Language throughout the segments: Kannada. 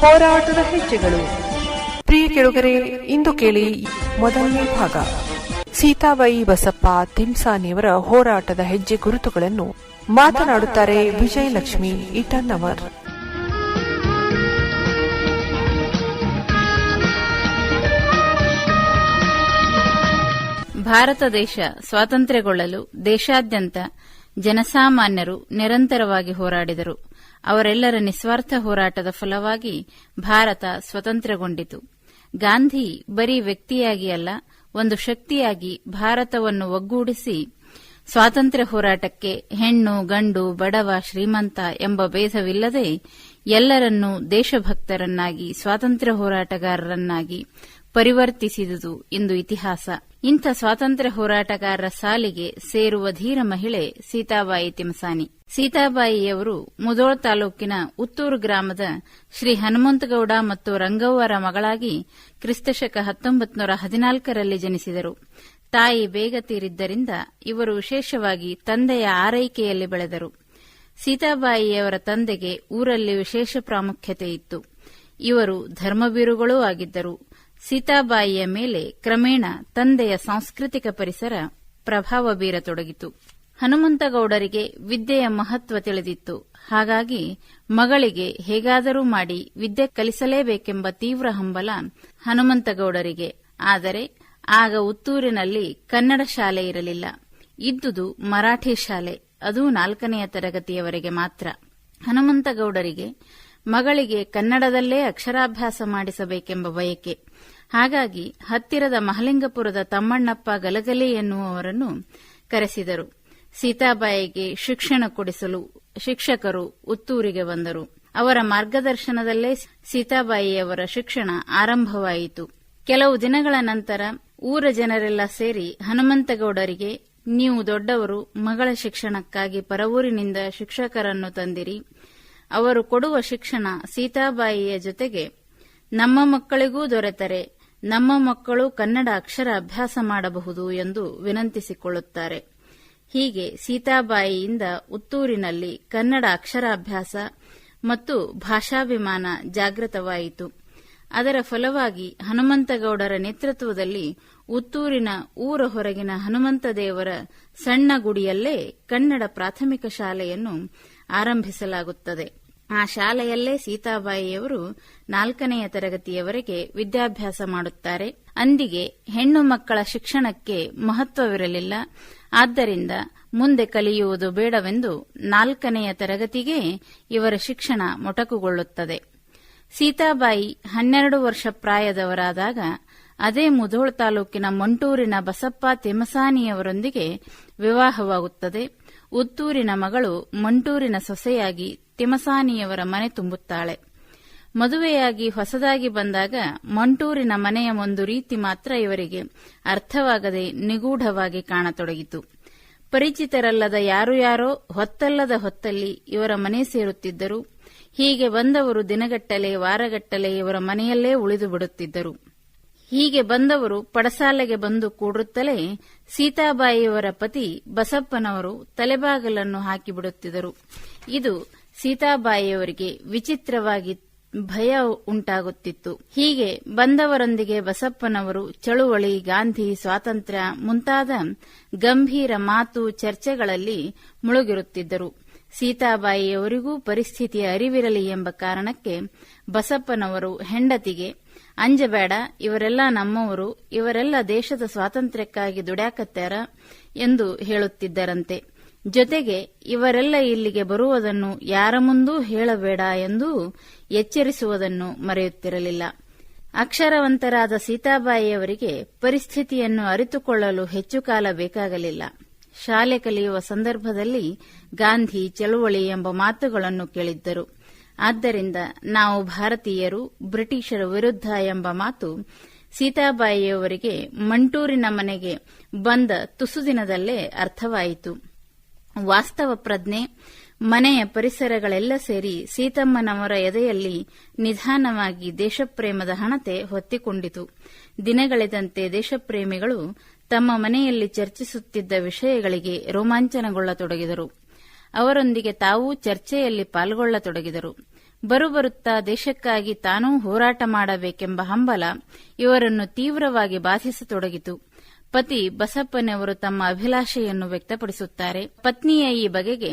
ಹೋರಾಟದ ಹೆಜ್ಜೆಗಳು. ಪ್ರಿಯ ಕೆಳಗರೆ ಇಂದು ಕೇಳಿ ಮೊದಲನೇ ಭಾಗ. ಸೀತಾಬಾಯಿ ಬಸಪ್ಪ ತಿಮ್ಸಾನಿಯವರ ಹೋರಾಟದ ಹೆಜ್ಜೆ ಗುರುತುಗಳನ್ನು ಮಾತನಾಡುತ್ತಾರೆ ವಿಜಯಲಕ್ಷ್ಮಿ ಇಟನ್ನವರ್ ಭಾರತ ದೇಶ ಸ್ವಾತಂತ್ರ್ಯಗೊಳ್ಳಲು ದೇಶಾದ್ಯಂತ ಜನಸಾಮಾನ್ಯರು ನಿರಂತರವಾಗಿ ಹೋರಾಡಿದರು. ಅವರೆಲ್ಲರ ನಿಸ್ವಾರ್ಥ ಹೋರಾಟದ ಫಲವಾಗಿ ಭಾರತ ಸ್ವತಂತ್ರಗೊಂಡಿತು. ಗಾಂಧಿ ಬರೀ ವ್ಯಕ್ತಿಯಾಗಿ ಅಲ್ಲ, ಒಂದು ಶಕ್ತಿಯಾಗಿ ಭಾರತವನ್ನು ಒಗ್ಗೂಡಿಸಿ ಸ್ವಾತಂತ್ರ್ಯ ಹೋರಾಟಕ್ಕೆ ಹೆಣ್ಣು, ಗಂಡು, ಬಡವ, ಶ್ರೀಮಂತ ಎಂಬ ಭೇದವಿಲ್ಲದೆ ಎಲ್ಲರನ್ನೂ ದೇಶಭಕ್ತರನ್ನಾಗಿ, ಸ್ವಾತಂತ್ರ್ಯ ಹೋರಾಟಗಾರರನ್ನಾಗಿ ಪರಿವರ್ತಿಸಿದುದು ಇಂದು ಇತಿಹಾಸ. ಇಂಥ ಸ್ವಾತಂತ್ರ್ಯ ಹೋರಾಟಗಾರರ ಸಾಲಿಗೆ ಸೇರುವ ಧೀರ ಮಹಿಳೆ ಸೀತಾಬಾಯಿ ತಿಮಸಾನಿ. ಸೀತಾಬಾಯಿಯವರು ಮುದೋಳ ತಾಲೂಕಿನ ಉತ್ತೂರು ಗ್ರಾಮದ ಶ್ರೀ ಹನುಮಂತಗೌಡ ಮತ್ತು ರಂಗವ್ವರ ಮಗಳಾಗಿ ಕ್ರಿಸ್ತಶಕ ಹತ್ತೊಂಬತ್ತು ನೂರ ಹದಿನಾಲ್ಕರಲ್ಲಿ ಜನಿಸಿದರು. ತಾಯಿ ಬೇಗ ತೀರಿದ್ದರಿಂದ ಇವರು ವಿಶೇಷವಾಗಿ ತಂದೆಯ ಆರೈಕೆಯಲ್ಲಿ ಬೆಳೆದರು. ಸೀತಾಬಾಯಿಯವರ ತಂದೆಗೆ ಊರಲ್ಲಿ ವಿಶೇಷ ಪ್ರಾಮುಖ್ಯತೆ ಇತ್ತು. ಇವರು ಧರ್ಮಬೀರುಗಳೂ ಆಗಿದ್ದರು. ಸೀತಾಬಾಯಿಯ ಮೇಲೆ ಕ್ರಮೇಣ ತಂದೆಯ ಸಾಂಸ್ಕೃತಿಕ ಪರಿಸರ ಪ್ರಭಾವ ಬೀರತೊಡಗಿತು. ಹನುಮಂತಗೌಡರಿಗೆ ವಿದ್ಯೆಯ ಮಹತ್ವ ತಿಳಿದಿತ್ತು. ಹಾಗಾಗಿ ಮಗಳಿಗೆ ಹೇಗಾದರೂ ಮಾಡಿ ವಿದ್ಯೆ ಕಲಿಸಲೇಬೇಕೆಂಬ ತೀವ್ರ ಹಂಬಲ ಹನುಮಂತಗೌಡರಿಗೆ. ಆದರೆ ಆಗ ಉತ್ತೂರಿನಲ್ಲಿ ಕನ್ನಡ ಶಾಲೆ ಇರಲಿಲ್ಲ. ಇದ್ದುದು ಮರಾಠಿ ಶಾಲೆ, ಅದು ನಾಲ್ಕನೆಯ ತರಗತಿಯವರೆಗೆ ಮಾತ್ರ. ಹನುಮಂತಗೌಡರಿಗೆ ಮಗಳಿಗೆ ಕನ್ನಡದಲ್ಲೇ ಅಕ್ಷರಾಭ್ಯಾಸ ಮಾಡಿಸಬೇಕೆಂಬ ಬಯಕೆ. ಹಾಗಾಗಿ ಹತ್ತಿರದ ಮಹಲಿಂಗಪುರದ ತಮ್ಮಣ್ಣಪ್ಪ ಗಲಗಲಿ ಎನ್ನುವವರನ್ನು ಕರೆಸಿದರು. ಸೀತಾಬಾಯಿಗೆ ಶಿಕ್ಷಣ ಕೊಡಿಸಲು ಶಿಕ್ಷಕರು ಉತ್ತೂರಿಗೆ ಬಂದರು. ಅವರ ಮಾರ್ಗದರ್ಶನದಲ್ಲೇ ಸೀತಾಬಾಯಿಯವರ ಶಿಕ್ಷಣ ಆರಂಭವಾಯಿತು. ಕೆಲವು ದಿನಗಳ ನಂತರ ಊರ ಜನರೆಲ್ಲ ಸೇರಿ ಹನುಮಂತಗೌಡರಿಗೆ, ನೀವು ದೊಡ್ಡವರು, ಮಗಳ ಶಿಕ್ಷಣಕ್ಕಾಗಿ ಪರವೂರಿನಿಂದ ಶಿಕ್ಷಕರನ್ನು ತಂದಿರಿ. ಅವರು ಕೊಡುವ ಶಿಕ್ಷಣ ಸೀತಾಬಾಯಿಯ ಜೊತೆಗೆ ನಮ್ಮ ಮಕ್ಕಳಿಗೂ ದೊರೆತರೆ, ನಮ್ಮ ಮಕ್ಕಳು ಕನ್ನಡ ಅಕ್ಷರ ಅಭ್ಯಾಸ ಮಾಡಬಹುದು ಎಂದು ವಿನಂತಿಸಿಕೊಳ್ಳುತ್ತಾರೆ. ಹೀಗೆ ಸೀತಾಬಾಯಿಯಿಂದ ಉತ್ತೂರಿನಲ್ಲಿ ಕನ್ನಡ ಅಕ್ಷರಾಭ್ಯಾಸ ಮತ್ತು ಭಾಷಾಭಿಮಾನ ಜಾಗೃತವಾಯಿತು. ಅದರ ಫಲವಾಗಿ ಹನುಮಂತಗೌಡರ ನೇತೃತ್ವದಲ್ಲಿ ಉತ್ತೂರಿನ ಊರ ಹೊರಗಿನ ಹನುಮಂತ ದೇವರ ಸಣ್ಣ ಗುಡಿಯಲ್ಲೇ ಕನ್ನಡ ಪ್ರಾಥಮಿಕ ಶಾಲೆಯನ್ನು ಆರಂಭಿಸಲಾಗುತ್ತದೆ. ಆ ಶಾಲೆಯಲ್ಲೇ ಸೀತಾಬಾಯಿಯವರು ನಾಲ್ಕನೆಯ ತರಗತಿಯವರೆಗೆ ವಿದ್ಯಾಭ್ಯಾಸ ಮಾಡುತ್ತಾರೆ. ಅಂದಿಗೆ ಹೆಣ್ಣು ಮಕ್ಕಳ ಶಿಕ್ಷಣಕ್ಕೆ ಮಹತ್ವವಿರಲಿಲ್ಲ. ಆದ್ದರಿಂದ ಮುಂದೆ ಕಲಿಯುವುದು ಬೇಡವೆಂದು ನಾಲ್ಕನೆಯ ತರಗತಿಗೆ ಇವರ ಶಿಕ್ಷಣ ಮೊಟಕುಗೊಳ್ಳುತ್ತದೆ. ಸೀತಾಬಾಯಿ ಹನ್ನೆರಡು ವರ್ಷ ಪ್ರಾಯದವರಾದಾಗ ಅದೇ ಮುಧೋಳ್ ತಾಲೂಕಿನ ಮಂಟೂರಿನ ಬಸಪ್ಪ ತಿಮಸಾನಿಯವರೊಂದಿಗೆ ವಿವಾಹವಾಗುತ್ತದೆ. ಉತ್ತೂರಿನ ಮಗಳು ಮಂಟೂರಿನ ಸೊಸೆಯಾಗಿ ತಿಮಸಾನಿಯವರ ಮನೆ ತುಂಬುತ್ತಾಳೆ. ಮದುವೆಯಾಗಿ ಹೊಸದಾಗಿ ಬಂದಾಗ ಮಂಟೂರಿನ ಮನೆಯ ಒಂದು ರೀತಿ ಮಾತ್ರ ಇವರಿಗೆ ಅರ್ಥವಾಗದೆ ನಿಗೂಢವಾಗಿ ಕಾಣತೊಡಗಿತು. ಪರಿಚಿತರಲ್ಲದ ಯಾರು ಯಾರೋ ಹೊತ್ತಲ್ಲದ ಹೊತ್ತಲ್ಲಿ ಇವರ ಮನೆ ಸೇರುತ್ತಿದ್ದರು. ಹೀಗೆ ಬಂದವರು ದಿನಗಟ್ಟಲೆ ವಾರಗಟ್ಟಲೆ ಇವರ ಮನೆಯಲ್ಲೇ ಉಳಿದು ಬಿಡುತ್ತಿದ್ದರು. ಹೀಗೆ ಬಂದವರು ಪಡಸಾಲೆಗೆ ಬಂದು ಕೂಡುತ್ತಲೇ ಸೀತಾಬಾಯಿಯವರ ಪತಿ ಬಸಪ್ಪನವರು ತಲೆಬಾಗಲನ್ನು ಹಾಕಿಬಿಡುತ್ತಿದ್ದರು. ಇದು ಸೀತಾಬಾಯಿಯವರಿಗೆ ವಿಚಿತ್ರವಾಗಿ ಭಯ ಉಂಟಾಗುತ್ತಿತ್ತು. ಹೀಗೆ ಬಂದವರೊಂದಿಗೆ ಬಸಪ್ಪನವರು ಚಳುವಳಿ, ಗಾಂಧಿ ಸ್ವಾತಂತ್ರ್ಯ ಮುಂತಾದ ಗಂಭೀರ ಮಾತು ಚರ್ಚೆಗಳಲ್ಲಿ ಮುಳುಗಿರುತ್ತಿದ್ದರು. ಸೀತಾಬಾಯಿಯವರಿಗೂ ಪರಿಸ್ಥಿತಿಯ ಅರಿವಿರಲಿ ಎಂಬ ಕಾರಣಕ್ಕೆ ಬಸಪ್ಪನವರು ಹೆಂಡತಿಗೆ ಅಂಜಬೇಡ, ಇವರೆಲ್ಲ ನಮ್ಮವರು, ಇವರೆಲ್ಲ ದೇಶದ ಸ್ವಾತಂತ್ರ್ಯಕ್ಕಾಗಿ ದುಡ್ಯಾಕತ್ತಾರ ಎಂದು ಹೇಳುತ್ತಿದ್ದರಂತೆ. ಜೊತೆಗೆ ಇವರೆಲ್ಲ ಇಲ್ಲಿಗೆ ಬರುವುದನ್ನು ಯಾರ ಮುಂದೂ ಹೇಳಬೇಡ ಎಂದು ಎಚ್ಚರಿಸುವುದನ್ನು ಮರೆಯುತ್ತಿರಲಿಲ್ಲ. ಅಕ್ಷರವಂತರಾದ ಸೀತಾಬಾಯಿಯವರಿಗೆ ಪರಿಸ್ಥಿತಿಯನ್ನು ಅರಿತುಕೊಳ್ಳಲು ಹೆಚ್ಚು ಕಾಲ ಬೇಕಾಗಲಿಲ್ಲ. ಶಾಲೆ ಕಲಿಯುವ ಸಂದರ್ಭದಲ್ಲಿ ಗಾಂಧಿ ಚಳುವಳಿ ಎಂಬ ಮಾತುಗಳನ್ನು ಕೇಳಿದ್ದರು. ಆದ್ದರಿಂದ ನಾವು ಭಾರತೀಯರು, ಬ್ರಿಟಿಷರ ವಿರುದ್ಧ ಎಂಬ ಮಾತು ಸೀತಾಬಾಯಿಯವರಿಗೆ ಮಂಟೂರಿನ ಮನೆಗೆ ಬಂದ ತುಸು ದಿನದಲ್ಲೇ ಅರ್ಥವಾಯಿತು. ವಾಸ್ತವ ಪ್ರಜ್ಞೆ, ಮನೆಯ ಪರಿಸರಗಳೆಲ್ಲ ಸೇರಿ ಸೀತಮ್ಮನವರ ಎದೆಯಲ್ಲಿ ನಿಧಾನವಾಗಿ ದೇಶಪ್ರೇಮದ ಹಣತೆ ಹೊತ್ತಿಕೊಂಡಿತು. ದಿನಗಳೆದಂತೆ ದೇಶಪ್ರೇಮಿಗಳು ತಮ್ಮ ಮನೆಯಲ್ಲಿ ಚರ್ಚಿಸುತ್ತಿದ್ದ ವಿಷಯಗಳಿಗೆ ರೋಮಾಂಚನಗೊಳ್ಳತೊಡಗಿದರು. ಅವರೊಂದಿಗೆ ತಾವೂ ಚರ್ಚೆಯಲ್ಲಿ ಪಾಲ್ಗೊಳ್ಳತೊಡಗಿದರು. ಬರುಬರುತ್ತಾ ದೇಶಕ್ಕಾಗಿ ತಾನೂ ಹೋರಾಟ ಮಾಡಬೇಕೆಂಬ ಹಂಬಲ ಇವರನ್ನು ತೀವ್ರವಾಗಿ ಬಾಧಿಸತೊಡಗಿತು. ಪತಿ ಬಸಪ್ಪನವರು ತಮ್ಮ ಅಭಿಲಾಷೆಯನ್ನು ವ್ಯಕ್ತಪಡಿಸುತ್ತಾರೆ. ಪತ್ನಿಯ ಈ ಬಗೆಗೆ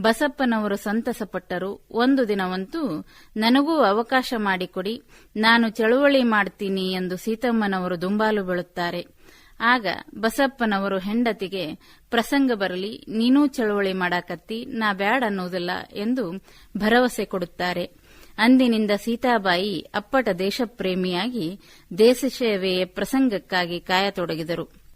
ಬಸಪ್ಪನವರು ಸಂತಸಪಟ್ಟರು. ಒಂದು ದಿನವಂತೂ ನನಗೂ ಅವಕಾಶ ಮಾಡಿಕೊಡಿ. ನಾನು ಚಳುವಳಿ ಮಾಡ್ತೀನಿ ಎಂದು ಸೀತಮ್ಮನವರು ದುಂಬಾಲು ಬೀಳುತ್ತಾರೆ. ಆಗ ಬಸಪ್ಪನವರು ಹೆಂಡತಿಗೆ, ಪ್ರಸಂಗ ಬರಲಿ, ನೀನೂ ಚಳವಳಿ ಮಾಡಾಕತ್ತಿ, ನಾ ಬ್ಯಾಡ್ ಅನ್ನೋದಿಲ್ಲ ಎಂದು ಭರವಸೆ ಕೊಡುತ್ತಾರೆ. ಅಂದಿನಿಂದ ಸೀತಾಬಾಯಿ ಅಪ್ಪಟ ದೇಶಪ್ರೇಮಿಯಾಗಿ ದೇಶ ಸೇವೆಯ ಪ್ರಸಂಗಕ್ಕಾಗಿ ಕಾಯತೊಡಗಿದರು.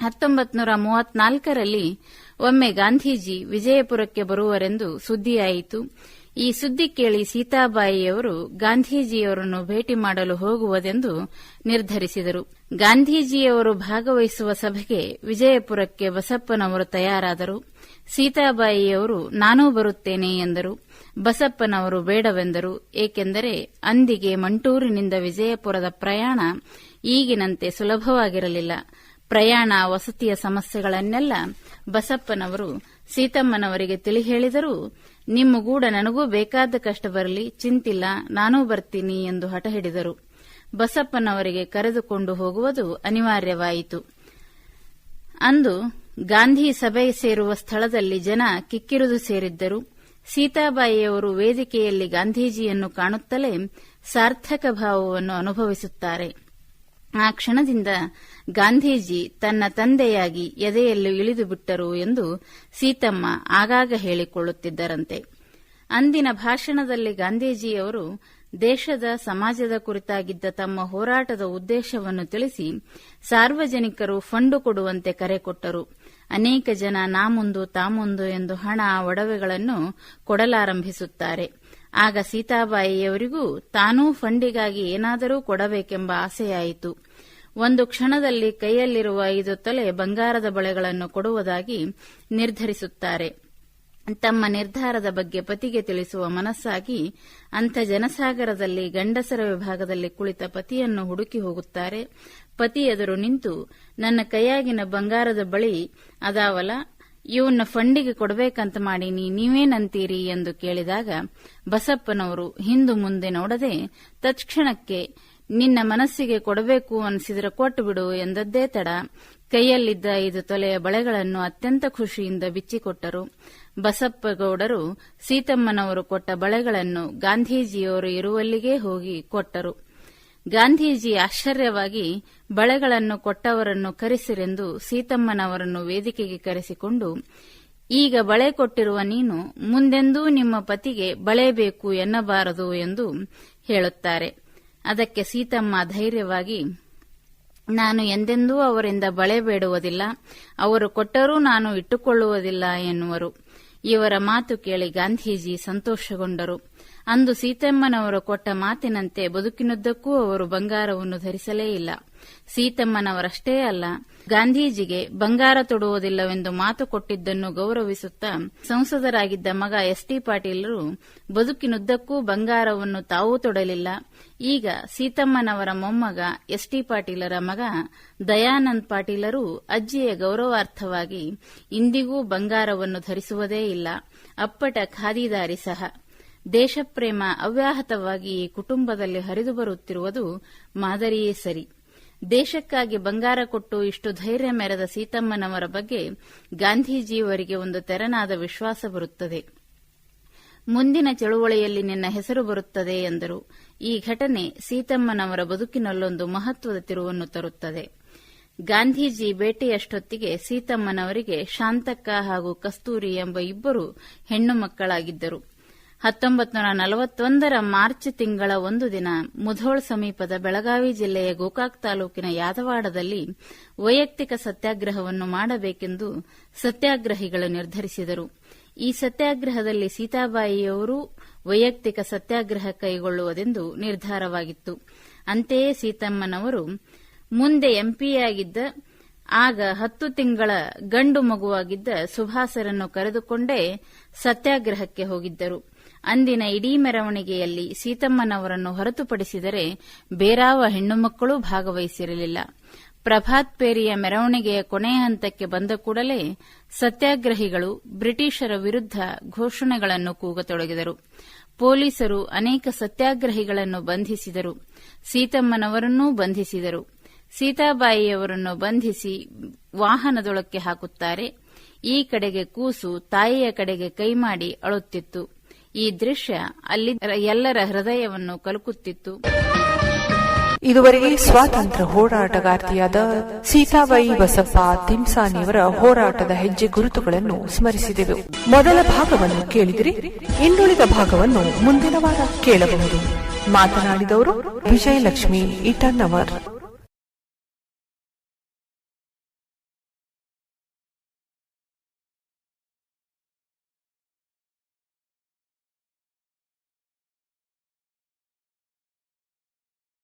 ಹತ್ತೊಂಬತ್ತು ನೂರ ಮೂವತ್ನಾಲ್ಕರಲ್ಲಿ ಒಮ್ಮೆ ಗಾಂಧೀಜಿ ವಿಜಯಪುರಕ್ಕೆ ಬರುವರೆಂದು ಸುದ್ದಿಯಾಯಿತು. ಈ ಸುದ್ದಿ ಕೇಳಿ ಸೀತಾಬಾಯಿಯವರು ಗಾಂಧೀಜಿಯವರನ್ನು ಭೇಟಿ ಮಾಡಲು ಹೋಗುವುದೆಂದು ನಿರ್ಧರಿಸಿದರು. ಗಾಂಧೀಜಿಯವರು ಭಾಗವಹಿಸುವ ಸಭೆಗೆ ವಿಜಯಪುರಕ್ಕೆ ಬಸಪ್ಪನವರು ತಯಾರಾದರು. ಸೀತಾಬಾಯಿಯವರು, ನಾನೂ ಬರುತ್ತೇನೆ ಎಂದರು. ಬಸಪ್ಪನವರು, ಬೇಡವೆಂದರು. ಏಕೆಂದರೆ ಅಂದಿಗೆ ಮಂಟೂರಿನಿಂದ ವಿಜಯಪುರದ ಪ್ರಯಾಣ ಈಗಿನಂತೆ ಸುಲಭವಾಗಿರಲಿಲ್ಲ. ಪ್ರಯಾಣ ವಸತಿಯ ಸಮಸ್ಯೆಗಳನ್ನೆಲ್ಲ ಬಸಪ್ಪನವರು, ಸೀತಮ್ಮನವರಿಗೆ ತಿಳಿ ಹೇಳಿದರೂ ನಿಮ್ಮ ಗೂಡ ನನಗೂ ಬೇಕಾದ ಕಷ್ಟ ಬರಲಿ, ಚಿಂತಿಲ್ಲ, ನಾನೂ ಬರ್ತೀನಿ ಎಂದು ಹಠ ಹಿಡಿದರು. ಬಸಪ್ಪನವರಿಗೆ ಕರೆದುಕೊಂಡು ಹೋಗುವುದು ಅನಿವಾರ್ಯವಾಯಿತು. ಅಂದು ಗಾಂಧಿ ಸಭೆ ಸೇರುವ ಸ್ಥಳದಲ್ಲಿ ಜನ ಕಿಕ್ಕಿರಿದು ಸೇರಿದ್ದರು. ಸೀತಾಬಾಯಿಯವರು ವೇದಿಕೆಯಲ್ಲಿ ಗಾಂಧೀಜಿಯನ್ನು ಕಾಣುತ್ತಲೇ ಸಾರ್ಥಕ ಭಾವವನ್ನು ಅನುಭವಿಸುತ್ತಾರೆ. ಆ ಕ್ಷಣದಿಂದ ಗಾಂಧೀಜಿ ತನ್ನ ತಂದೆಯಾಗಿ ಎದೆಯಲ್ಲಿ ಇಳಿದು ಬಿಟ್ಟರು ಎಂದು ಸೀತಮ್ಮ ಆಗಾಗ ಹೇಳಿಕೊಳ್ಳುತ್ತಿದ್ದರಂತೆ. ಅಂದಿನ ಭಾಷಣದಲ್ಲಿ ಗಾಂಧೀಜಿಯವರು ದೇಶದ ಸಮಾಜದ ಕುರಿತಾಗಿದ್ದ ತಮ್ಮ ಹೋರಾಟದ ಉದ್ದೇಶವನ್ನು ತಿಳಿಸಿ ಸಾರ್ವಜನಿಕರು ಫಂಡು ಕೊಡುವಂತೆ ಕರೆ ಕೊಟ್ಟರು. ಅನೇಕ ಜನ ನಾ ಮುಂದು ಎಂದು ಹಣ, ಒಡವೆಗಳನ್ನು ಕೊಡಲಾರಂಭಿಸುತ್ತಾರೆ. ಆಗ ಸೀತಾಬಾಯಿಯವರಿಗೂ ತಾನೂ ಫಂಡಿಗಾಗಿ ಏನಾದರೂ ಕೊಡಬೇಕೆಂಬ ಆಸೆಯಾಯಿತು. ಒಂದು ಕ್ಷಣದಲ್ಲಿ ಕೈಯಲ್ಲಿರುವ ಐದು ತಲೆ ಬಂಗಾರದ ಬಳೆಗಳನ್ನು ಕೊಡುವುದಾಗಿ ನಿರ್ಧರಿಸುತ್ತಾರೆ. ತಮ್ಮ ನಿರ್ಧಾರದ ಬಗ್ಗೆ ಪತಿಗೆ ತಿಳಿಸುವ ಮನಸ್ಸಾಗಿ ಅಂಥ ಜನಸಾಗರದಲ್ಲಿ ಗಂಡಸರ ವಿಭಾಗದಲ್ಲಿ ಕುಳಿತ ಪತಿಯನ್ನು ಹುಡುಕಿ ಹೋಗುತ್ತಾರೆ. ಪತಿ ಎದುರು ನಿಂತು, ನನ್ನ ಕೈಯಾಗಿನ ಬಂಗಾರದ ಬಳಿ ಅದಾವಲ್ಲ ಇವನ್ನ ಫಂಡಿಗೆ ಕೊಡಬೇಕಂತ ಮಾಡೀನಿ, ನೀವೇನಂತೀರಿ ಎಂದು ಕೇಳಿದಾಗ, ಬಸಪ್ಪನವರು ಹಿಂದು ಮುಂದೆ ನೋಡದೆ, ತತ್ಕ್ಷಣಕ್ಕೆ ನಿನ್ನ ಮನಸ್ಸಿಗೆ ಕೊಡಬೇಕು ಅನಿಸಿದ್ರೆ ಕೊಟ್ಟು ಬಿಡು ಎಂದದ್ದೇ ತಡ. ಕೈಯಲ್ಲಿದ್ದ ಐದು ತೊಲೆಯ ಬಳೆಗಳನ್ನು ಅತ್ಯಂತ ಖುಷಿಯಿಂದ ಬಿಚ್ಚಿಕೊಟ್ಟರು. ಬಸಪ್ಪಗೌಡರು ಸೀತಮ್ಮನವರು ಕೊಟ್ಟ ಬಳೆಗಳನ್ನು ಗಾಂಧೀಜಿಯವರು ಇರುವಲ್ಲಿಗೇ ಹೋಗಿ ಕೊಟ್ಟರು. ಗಾಂಧೀಜಿ ಆಶ್ಚರ್ಯವಾಗಿ ಬಳೆಗಳನ್ನು ಕೊಟ್ಟವರನ್ನು ಕರೆಸಿರೆಂದು ಸೀತಮ್ಮನವರನ್ನು ವೇದಿಕೆಗೆ ಕರೆಸಿಕೊಂಡು, ಈಗ ಬಳೆ ಕೊಟ್ಟಿರುವ ನೀನು ಮುಂದೆಂದೂ ನಿಮ್ಮ ಪತಿಗೆ ಬಳೆ ಬೇಕು ಎನ್ನಬಾರದು ಎಂದು ಹೇಳುತ್ತಾರೆ. ಅದಕ್ಕೆ ಸೀತಮ್ಮ ಧೈರ್ಯವಾಗಿ, ನಾನು ಎಂದೆಂದೂ ಅವರಿಂದ ಬಳೆ ಬೇಡುವುದಿಲ್ಲ, ಅವರು ಕೊಟ್ಟರೂ ನಾನು ಇಟ್ಟುಕೊಳ್ಳುವುದಿಲ್ಲ ಎನ್ನುವರು. ಇವರ ಮಾತು ಕೇಳಿ ಗಾಂಧೀಜಿ ಸಂತೋಷಗೊಂಡರು. ಅಂದು ಸೀತಮ್ಮನವರು ಕೊಟ್ಟ ಮಾತಿನಂತೆ ಬದುಕಿನುದ್ದಕ್ಕೂ ಅವರು ಬಂಗಾರವನ್ನು ಧರಿಸಲೇ ಇಲ್ಲ. ಸೀತಮ್ಮನವರಷ್ಟೇ ಅಲ್ಲ, ಗಾಂಧೀಜಿಗೆ ಬಂಗಾರ ತೊಡುವುದಿಲ್ಲವೆಂದು ಮಾತು ಕೊಟ್ಟಿದ್ದನ್ನು ಗೌರವಿಸುತ್ತಾ ಸಂಸದರಾಗಿದ್ದ ಮಗ ಎಸ್ ಟಿ ಪಾಟೀಲರು, ಬದುಕಿನುದ್ದಕ್ಕೂ ಬಂಗಾರವನ್ನು ತಾವೂ ತೊಡಲಿಲ್ಲ. ಈಗ ಸೀತಮ್ಮನವರ ಮೊಮ್ಮಗ ಎಸ್ ಟಿ ಪಾಟೀಲರ ಮಗ ದಯಾನಂದ್ ಪಾಟೀಲರು ಅಜ್ಜಿಯ ಗೌರವಾರ್ಥವಾಗಿ ಇಂದಿಗೂ ಬಂಗಾರವನ್ನು ಧರಿಸುವುದೇ ಇಲ್ಲ. ಅಪ್ಪಟ ಖಾದಿದಾರಿ ಸಹ. ದೇಶಪ್ರೇಮ ಅವ್ಯಾಹತವಾಗಿ ಈ ಕುಟುಂಬದಲ್ಲಿ ಹರಿದು ಬರುತ್ತಿರುವುದು ಮಾದರಿಯೇ ಸರಿ. ದೇಶಕ್ಕಾಗಿ ಬಂಗಾರ ಕೊಟ್ಟು ಇಷ್ಟು ಧೈರ್ಯ ಮೆರೆದ ಸೀತಮ್ಮನವರ ಬಗ್ಗೆ ಗಾಂಧೀಜಿಯವರಿಗೆ ಒಂದು ತೆರನಾದ ವಿಶ್ವಾಸ ಬರುತ್ತದೆ. ಮುಂದಿನ ಚಳುವಳಿಯಲ್ಲಿ ನಿನ್ನ ಹೆಸರು ಬರುತ್ತದೆ ಎಂದರು. ಈ ಘಟನೆ ಸೀತಮ್ಮನವರ ಬದುಕಿನಲ್ಲೊಂದು ಮಹತ್ವದ ತಿರುವನ್ನು ತರುತ್ತದೆ. ಗಾಂಧೀಜಿ ಭೇಟಿಯಷ್ಟೊತ್ತಿಗೆ ಸೀತಮ್ಮನವರಿಗೆ ಶಾಂತಕ್ಕ ಹಾಗೂ ಕಸ್ತೂರಿ ಎಂಬ ಇಬ್ಬರು ಹೆಣ್ಣು ಮಕ್ಕಳಾಗಿದ್ದರು. ಹತ್ತೊಂಬತ್ತು ನೂರ ನಲವತ್ತೊಂದರ ಮಾರ್ಚ್ ತಿಂಗಳ ಒಂದು ದಿನ ಮುಧೋಳ್ ಸಮೀಪದ ಬೆಳಗಾವಿ ಜಿಲ್ಲೆಯ ಗೋಕಾಕ್ ತಾಲೂಕಿನ ಯಾದವಾಡದಲ್ಲಿ ವೈಯಕ್ತಿಕ ಸತ್ಯಾಗ್ರಹವನ್ನು ಮಾಡಬೇಕೆಂದು ಸತ್ಯಾಗ್ರಹಿಗಳು ನಿರ್ಧರಿಸಿದರು. ಈ ಸತ್ಯಾಗ್ರಹದಲ್ಲಿ ಸೀತಾಬಾಯಿಯವರು ವೈಯಕ್ತಿಕ ಸತ್ಯಾಗ್ರಹ ಕೈಗೊಳ್ಳುವುದೆಂದು ನಿರ್ಧಾರವಾಗಿತ್ತು. ಅಂತೆಯೇ ಸೀತಮ್ಮನವರು ಮುಂದೆ ಎಂಪಿಯಾಗಿದ್ದ, ಆಗ ಹತ್ತು ತಿಂಗಳ ಗಂಡು ಮಗುವಾಗಿದ್ದ ಸುಭಾಸರನ್ನು ಕರೆದುಕೊಂಡೇ ಸತ್ಯಾಗ್ರಹಕ್ಕೆ ಹೋಗಿದ್ದರು. ಅಂದಿನ ಇಡೀ ಮೆರವಣಿಗೆಯಲ್ಲಿ ಸೀತಮ್ಮನವರನ್ನು ಹೊರತುಪಡಿಸಿದರೆ ಬೇರಾವ ಹೆಣ್ಣುಮಕ್ಕಳೂ ಭಾಗವಹಿಸಿರಲಿಲ್ಲ. ಪ್ರಭಾತ್ ಪೇರಿಯ ಮೆರವಣಿಗೆಯ ಕೊನೆಯ ಹಂತಕ್ಕೆ ಬಂದ ಕೂಡಲೇ ಸತ್ಯಾಗ್ರಹಿಗಳು ಬ್ರಿಟಿಷರ ವಿರುದ್ಧ ಘೋಷಣೆಗಳನ್ನು ಕೂಗತೊಡಗಿದರು. ಪೊಲೀಸರು ಅನೇಕ ಸತ್ಯಾಗ್ರಹಿಗಳನ್ನು ಬಂಧಿಸಿದರು. ಸೀತಮ್ಮನವರನ್ನೂ ಬಂಧಿಸಿದರು. ಸೀತಾಬಾಯಿಯವರನ್ನು ಬಂಧಿಸಿ ವಾಹನದೊಳಕ್ಕೆ ಹಾಕುತ್ತಾರೆ. ಈ ಕಡೆಗೆ ಕೂಸು ತಾಯಿಯ ಕಡೆಗೆ ಕೈ ಮಾಡಿ ಅಳುತ್ತಿತ್ತು. ಈ ದೃಶ್ಯ ಅಲ್ಲಿ ಎಲ್ಲರ ಹೃದಯವನ್ನು ಕಲುಕುತ್ತಿತ್ತು. ಇದುವರೆಗೆ ಸ್ವಾತಂತ್ರ್ಯ ಹೋರಾಟಗಾರ್ತಿಯಾದ ಸೀತಾಬಾಯಿ ಬಸಪ್ಪ ತಿಮ್ಸಾನಿಯವರ ಹೋರಾಟದ ಹೆಜ್ಜೆ ಗುರುತುಗಳನ್ನು ಸ್ಮರಿಸಿದೆವು. ಮೊದಲ ಭಾಗವನ್ನು ಕೇಳಿದಿರಿ, ಇನ್ನುಳಿದ ಭಾಗವನ್ನು ಮುಂದಿನ ವಾರ ಕೇಳಬಹುದು. ಮಾತನಾಡಿದವರು ವಿಜಯಲಕ್ಷ್ಮಿ ಇಟನ್ನವರ್